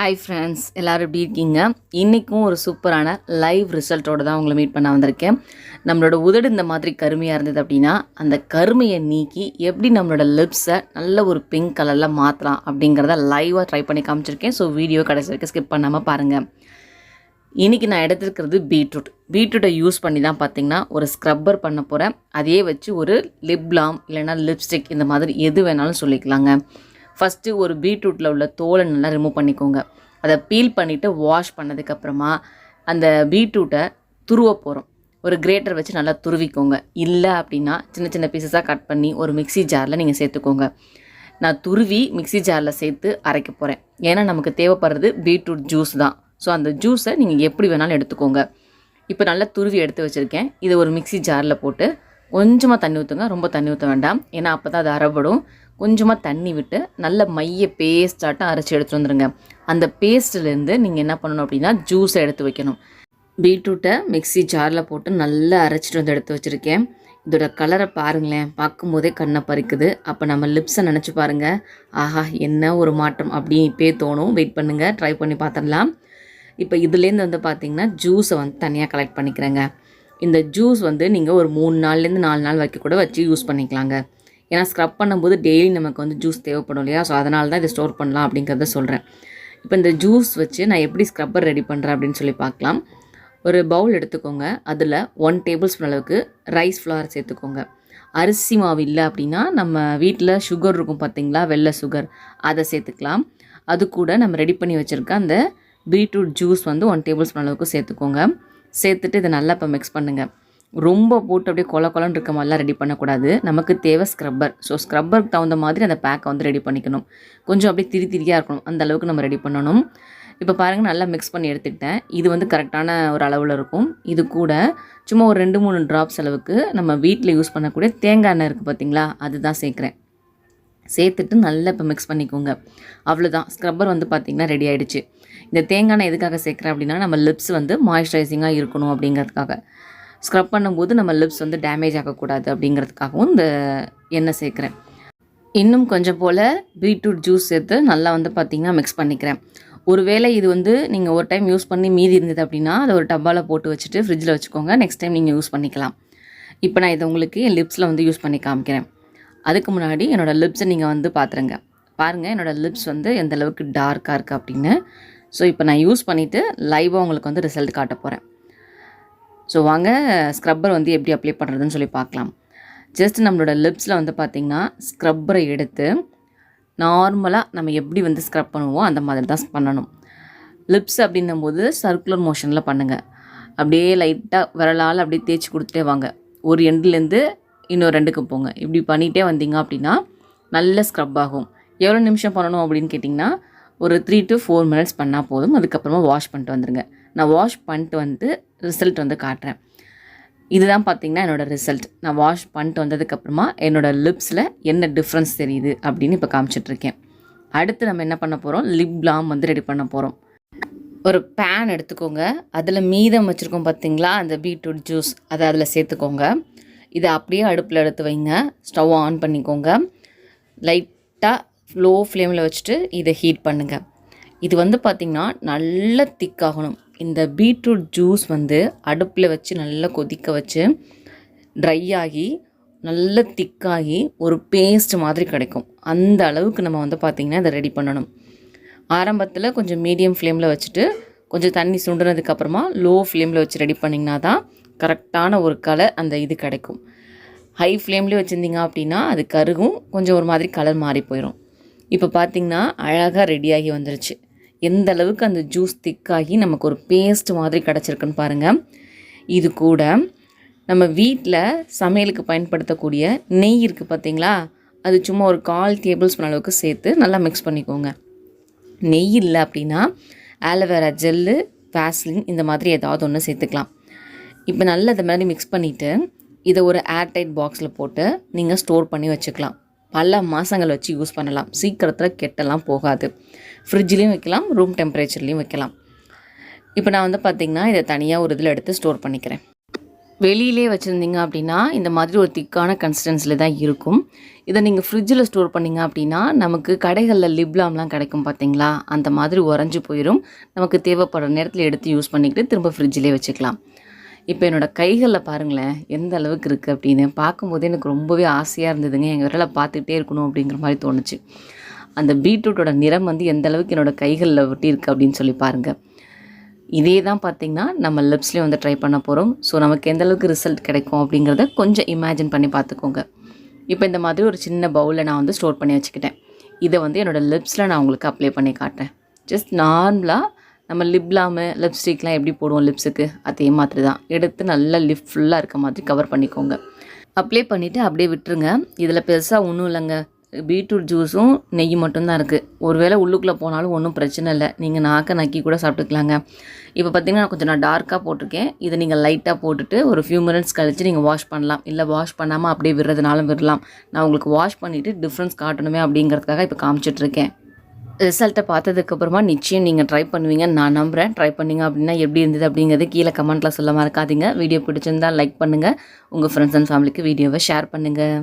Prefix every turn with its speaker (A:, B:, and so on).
A: Hi friends எல்லோரும் எப்படி இருக்கீங்க? இன்றைக்கும் ஒரு சூப்பரான லைவ் ரிசல்ட்டோட தான் உங்களை மீட் பண்ண வந்திருக்கேன். நம்மளோட உதடு இந்த மாதிரி கருமையாக இருந்தது அப்படின்னா அந்த கருமையை நீக்கி எப்படி நம்மளோட லிப்ஸை நல்ல ஒரு பிங்க் கலரில் மாற்றலாம் அப்படிங்கிறத லைவாக ட்ரை பண்ணி காமிச்சிருக்கேன். ஸோ வீடியோ கடைசி வரைக்கும் ஸ்கிப் பண்ணாமல் பாருங்கள் இன்றைக்கி நான் எடுத்துருக்கிறது பீட்ரூட் பீட்ரூட்டை யூஸ் பண்ணி தான் பார்த்திங்கன்னா ஒரு ஸ்க்ரப்பர் பண்ண போகிறேன் அதே வச்சு ஒரு லிப் பாம் லிப்ஸ்டிக் இந்த மாதிரி எது வேணாலும் சொல்லிக்கலாங்க. ஃபஸ்ட்டு ஒரு பீட்ரூட்டில் உள்ள தோலை நல்லா ரிமூவ் பண்ணிக்கோங்க. அதை பீல் பண்ணிவிட்டு வாஷ் பண்ணதுக்கப்புறமா அந்த பீட்ரூட்டை துருவ போகிறோம் ஒரு கிரேட்டர் வச்சு நல்லா துருவிக்கோங்க. இல்லை அப்படின்னா சின்ன சின்ன பீசஸாக கட் பண்ணி ஒரு மிக்ஸி ஜாரில் நீங்கள் சேர்த்துக்கோங்க. நான் துருவி மிக்ஸி ஜாரில் சேர்த்து அரைக்க போகிறேன் ஏன்னா நமக்கு தேவைப்படுறது பீட்ரூட் ஜூஸ் தான். ஸோ அந்த ஜூஸை நீங்கள் எப்படி வேணாலும் எடுத்துக்கோங்க. இப்போ நல்லா துருவி எடுத்து வச்சுருக்கேன். இதை ஒரு மிக்ஸி ஜாரில் போட்டு கொஞ்சமாக தண்ணி ஊற்றுங்க ரொம்ப தண்ணி ஊற்ற வேண்டாம். ஏன்னா அப்போ தான் அது அரைப்படும் கொஞ்சமாக தண்ணி விட்டு நல்ல மைய பேஸ்டாட்டம் அரைச்சி எடுத்துகிட்டு வந்துடுங்க அந்த பேஸ்ட்லேருந்து நீங்கள் என்ன பண்ணணும் அப்படின்னா ஜூஸை எடுத்து வைக்கணும். பீட்ரூட்டை மிக்ஸி ஜாரில் போட்டு நல்லா அரைச்சிட்டு வந்து எடுத்து வச்சுருக்கேன். இதோட கலரை பாருங்களேன். பார்க்கும்போதே கண்ணை பறிக்குது. அப்போ நம்ம லிப்ஸை நினச்சி பாருங்கள் ஆஹா என்ன ஒரு மாற்றம் அப்படி இப்போயே தோணும். வெயிட் பண்ணுங்கள் ட்ரை பண்ணி பார்த்துடலாம் இப்போ இதுலேருந்து வந்து பார்த்திங்கன்னா ஜூஸை வந்து தனியாக கலெக்ட் பண்ணிக்கிறேங்க. இந்த ஜூஸ் வந்து நீங்கள் ஒரு மூணு நாள்லேருந்து நாலு நாள் வரைக்கும் கூட வச்சு யூஸ் பண்ணிக்கலாங்க. ஏன்னா ஸ்க்ரப் பண்ணும்போது டெய்லி நமக்கு வந்து ஜூஸ் தேவைப்படும் இல்லையா? ஸோ அதனால தான் இதை ஸ்டோர் பண்ணலாம் அப்படிங்கிறத சொல்கிறேன் இப்போ இந்த ஜூஸ் வச்சு நான் எப்படி ஸ்க்ரப்பர் ரெடி பண்ணுறேன் அப்படின்னு சொல்லி பார்க்கலாம். ஒரு பவுல் எடுத்துக்கோங்க. அதில் ஒன் டேபிள் ஸ்பூன் அளவுக்கு ரைஸ் ஃப்ளவர் சேர்த்துக்கோங்க. அரிசி மாவு இல்லை அப்படின்னா நம்ம வீட்டில் சுகர் இருக்கும் பார்த்தீங்களா? வெள்ளை சுகர் அதை சேர்த்துக்கலாம். அது கூட நம்ம ரெடி பண்ணி வச்சுருக்க அந்த பீட்ரூட் ஜூஸ் வந்து ஒன் டேபிள் ஸ்பூன் அளவுக்கு சேர்த்துக்கோங்க. சேர்த்துட்டு இதை நல்லா இப்போ மிக்ஸ் பண்ணுங்கள் ரொம்ப போட்டு அப்படியே கொல கொலன்னு இருக்க மாதிரிலாம் ரெடி பண்ணக்கூடாது. நமக்கு தேவை ஸ்க்ரப்பர் ஸோ ஸ்க்ரப்பருக்கு தகுந்த மாதிரி அந்த பேக்கை வந்து ரெடி பண்ணிக்கணும். கொஞ்சம் அப்படியே திரி திரியாக இருக்கணும். அந்த அளவுக்கு நம்ம ரெடி பண்ணணும். இப்போ பாருங்கள் நல்லா மிக்ஸ் பண்ணி எடுத்துக்கிட்டேன். இது வந்து கரெக்டான ஒரு அளவில் இருக்கும். இது கூட சும்மா ஒரு ரெண்டு மூணு ட்ராப்ஸ் அளவுக்கு நம்ம வீட்டில் யூஸ் பண்ணக்கூடிய தேங்காய் எண்ணெய் இருக்குது பார்த்தீங்களா அதுதான் சேர்க்குறேன். சேர்த்துட்டு நல்லா இப்போ மிக்ஸ் பண்ணிக்கோங்க. அவ்வளோதான் ஸ்க்ரப்பர் வந்து பார்த்திங்கன்னா ரெடி ஆகிடுச்சு இந்த தேங்காய் எண்ணெய் எதுக்காக சேர்க்குறேன் அப்படின்னா நம்ம லிப்ஸ் வந்து மாய்ஸ்சரைசிங்காக இருக்கணும் அப்படிங்கிறதுக்காக. ஸ்க்ரப் பண்ணும்போது நம்ம லிப்ஸ் வந்து டேமேஜ் ஆகக்கூடாது அப்படிங்கிறதுக்காகவும் இந்த எண்ணெய் சேர்க்குறேன். இன்னும் கொஞ்சம் போல் பீட்ரூட் ஜூஸ் சேர்த்து நல்லா வந்து பார்த்திங்கன்னா மிக்ஸ் பண்ணிக்கிறேன். ஒருவேளை இது வந்து நீங்கள் ஒரு டைம் யூஸ் பண்ணி மீதி இருந்தது அப்படின்னா அதை ஒரு டப்பாவில் போட்டு வச்சுட்டு ஃப்ரிட்ஜில் வச்சுக்கோங்க. நெக்ஸ்ட் டைம் நீங்கள் யூஸ் பண்ணிக்கலாம். இப்போ நான் இதை உங்களுக்கு என் லிப்ஸில் வந்து யூஸ் பண்ணி காமிக்கிறேன். அதுக்கு முன்னாடி என்னோடய லிப்ஸை நீங்கள் வந்து பார்த்துருங்க பாருங்கள் என்னோடய லிப்ஸ் வந்து எந்த அளவுக்கு டார்க்காக இருக்குது அப்படின்னு. ஸோ இப்போ நான் யூஸ் பண்ணிவிட்டு லைவாக உங்களுக்கு வந்து ரிசல்ட் காட்ட போகிறேன் ஸோ வாங்க ஸ்க்ரப்பர் வந்து எப்படி அப்ளை பண்ணுறதுன்னு சொல்லி பார்க்கலாம். ஜஸ்ட் நம்மளோட லிப்ஸில் வந்து பார்த்திங்கன்னா ஸ்க்ரப்பரை எடுத்து நார்மலாக நம்ம எப்படி வந்து ஸ்க்ரப் பண்ணுவோம் அந்த மாதிரி தான் பண்ணணும். லிப்ஸ் அப்படின்னும் போது சர்க்குலர் மோஷனில் பண்ணுங்கள் அப்படியே லைட்டாக விரலால் அப்படியே தேய்ச்சி கொடுத்துட்டே வாங்க. ஒரு எண்டுலேருந்து இன்னொரு ரெண்டுக்கு போங்க. இப்படி பண்ணிகிட்டே வந்தீங்க அப்படின்னா நல்ல ஸ்க்ரப் ஆகும். எவ்வளோ நிமிஷம் பண்ணணும் அப்படின்னு கேட்டிங்கன்னா ஒரு த்ரீ டு ஃபோர் மினிட்ஸ் பண்ணால் போதும். அதுக்கப்புறமா வாஷ் பண்ணிட்டு வந்துடுங்க நான் வாஷ் பண்ணிட்டு வந்து ரிசல்ட் வந்து காட்டுறேன். இதுதான் பார்த்திங்கன்னா என்னோடய ரிசல்ட் நான் வாஷ் பண்ணிட்டு வந்ததுக்கப்புறமா என்னோடய லிப்ஸில் என்ன டிஃப்ரென்ஸ் தெரியுது அப்படின்னு இப்போ காமிச்சிட்ருக்கேன் அடுத்து நம்ம என்ன பண்ண போகிறோம் லிப் ப்ளாம் வந்து ரெடி பண்ண போகிறோம் ஒரு பேன் எடுத்துக்கோங்க. அதில் மீதம் வச்சுருக்கோம் பார்த்தீங்களா அந்த பீட்ரூட் ஜூஸ் அதை அதில் சேர்த்துக்கோங்க. இதை அப்படியே அடுப்பில் எடுத்து வைங்க. ஸ்டவ் ஆன் பண்ணிக்கோங்க. லைட்டாக லோ ஃப்ளேமில் வச்சுட்டு இதை ஹீட் பண்ணுங்கள் இது வந்து பார்த்திங்கன்னா நல்லா திக்காகணும் இந்த பீட்ரூட் ஜூஸ் வந்து அடுப்பில் வச்சு நல்லா கொதிக்க வச்சு ட்ரை ஆகி நல்ல திக்காகி ஒரு பேஸ்ட் மாதிரி கிடைக்கும். அந்த அளவுக்கு நம்ம வந்து பார்த்திங்கன்னா இதை ரெடி பண்ணணும். ஆரம்பத்தில் கொஞ்சம் மீடியம் ஃப்ளேமில் வச்சுட்டு கொஞ்சம் தண்ணி சுண்டுனதுக்கப்புறமா லோ ஃப்ளேமில் வச்சு ரெடி பண்ணிங்கன்னா தான் கரெக்டான ஒரு கலர் அந்த இது கிடைக்கும். ஹை ஃப்ளேம்லேயே வச்சுருந்தீங்க அப்படின்னா அது கருகும் கொஞ்சம் ஒரு மாதிரி கலர் மாறி போயிடும் இப்போ பார்த்திங்கன்னா அழகாக ரெடியாகி வந்துருச்சு. எந்த அளவுக்கு அந்த ஜூஸ் திக்காகி நமக்கு ஒரு பேஸ்ட் மாதிரி கிடச்சிருக்குன்னு பாருங்கள் இது கூட நம்ம வீட்டில் சமையலுக்கு பயன்படுத்தக்கூடிய நெய் இருக்குது பார்த்திங்களா அது சும்மா ஒரு கால் டேபிள் ஸ்பூன் அளவுக்கு சேர்த்து நல்லா மிக்ஸ் பண்ணிக்கோங்க. நெய் இல்லை அப்படின்னா ஆலோவேரா ஜெல்லு வேஸ்லின் இந்த மாதிரி ஏதாவது ஒன்று சேர்த்துக்கலாம். இப்போ நல்லா இந்த மாதிரி மிக்ஸ் பண்ணிவிட்டு இதை ஒரு ஏர்டைட் பாக்ஸில் போட்டு நீங்கள் ஸ்டோர் பண்ணி வச்சுக்கலாம். பல மாதங்கள் வச்சு யூஸ் பண்ணலாம். சீக்கிரத்தில் கெட்டெல்லாம் போகாது. ஃப்ரிட்ஜ்லேயும் வைக்கலாம் ரூம் டெம்பரேச்சர்லேயும் வைக்கலாம். இப்போ நான் வந்து பார்த்திங்கன்னா இதை தனியாக ஒரு இதில் எடுத்து ஸ்டோர் பண்ணிக்கிறேன். வெளியிலே வச்சுருந்தீங்க அப்படின்னா இந்த மாதிரி ஒரு திக்கான கன்சிஸ்டன்சியில் தான் இருக்கும். இதை நீங்கள் ஃப்ரிட்ஜில் ஸ்டோர் பண்ணீங்க அப்படின்னா நமக்கு கடைகளில் லிப்லாம்லாம் கிடைக்கும் பார்த்தீங்களா அந்த மாதிரி உறைஞ்சி போயிடும் நமக்கு தேவைப்படுற நேரத்தில் எடுத்து யூஸ் பண்ணிக்கிட்டு திரும்ப ஃப்ரிட்ஜிலே வச்சுக்கலாம். இப்போ என்னோடய கைகளில் பாருங்களேன் எந்த அளவுக்கு இருக்குது அப்படின்னு பார்க்கும்போது எனக்கு ரொம்பவே ஆசையாக இருந்ததுங்க. எங்கள் விரலை பார்த்துக்கிட்டே இருக்கணும் அப்படிங்கிற மாதிரி தோணுச்சு. அந்த பீட்ரூட்டோட நிறம் வந்து எந்த அளவுக்கு என்னோடய கைகளில் ஒட்டியிருக்கு அப்படின்னு சொல்லி பாருங்கள் இதே தான் பார்த்திங்கன்னா நம்ம லிப்ஸ்லேயும் வந்து ட்ரை பண்ண போகிறோம் ஸோ நமக்கு எந்த அளவுக்கு ரிசல்ட் கிடைக்கும் அப்படிங்கிறத கொஞ்சம் இமேஜின் பண்ணி பார்த்துக்கோங்க. இப்போ இந்த மாதிரி ஒரு சின்ன பவுலில் நான் வந்து ஸ்டோர் பண்ணி வச்சுக்கிட்டேன். இதை வந்து என்னோடய லிப்ஸில் நான் உங்களுக்கு அப்ளை பண்ணி காட்டுறேன். ஜஸ்ட் நார்மலாக நம்ம லிப்லாமு லிப்ஸ்டிக்லாம் எப்படி போடுவோம் லிப்ஸுக்கு அதே மாதிரி தான் எடுத்து நல்லா லிப் ஃபுல்லாக இருக்க மாதிரி கவர் பண்ணிக்கோங்க. அப்ளை பண்ணிவிட்டு அப்படியே விட்டுருங்க. இதில் பெருசாக ஒன்றும் இல்லைங்க. பீட்ரூட் ஜூஸும் நெய் மட்டும்தான் இருக்குது ஒருவேளை உள்ளுக்குள்ளே போனாலும் ஒன்றும் பிரச்சனை இல்லை. நீங்கள் நாக்க நக்கி கூட சாப்பிட்டுக்கலாங்க. இப்போ பார்த்திங்கன்னா நான் கொஞ்சம் நான் டார்க்காக போட்டிருக்கேன். இதை நீங்கள் லைட்டாக போட்டுட்டு ஒரு ஃபியூ மினிட்ஸ் கழித்து நீங்கள் வாஷ் பண்ணலாம். இல்லை வாஷ் பண்ணாமல் அப்படியே விடுறதுனாலும் விடலாம். நான் உங்களுக்கு வாஷ் பண்ணிவிட்டு டிஃப்ரென்ஸ் காட்டணுமே அப்படிங்கிறதுக்காக இப்போ காமிச்சிட்ருக்கேன் ரிசல்ட்டை பார்த்ததுக்கப்புறமா நிச்சயம் நீங்கள் ட்ரை பண்ணுவீங்க நான் நம்புகிறேன் ட்ரை பண்ணீங்க அப்படின்னா எப்படி இருந்தது அப்படிங்கிறது கீழே கமெண்ட்டில் சொல்ல மறக்காதீங்க வீடியோ பிடிச்சிருந்தால் லைக் பண்ணுங்கள் உங்கள் ஃப்ரெண்ட்ஸ் அண்ட் ஃபேமிலிக்கு வீடியோவை ஷேர் பண்ணுங்கள்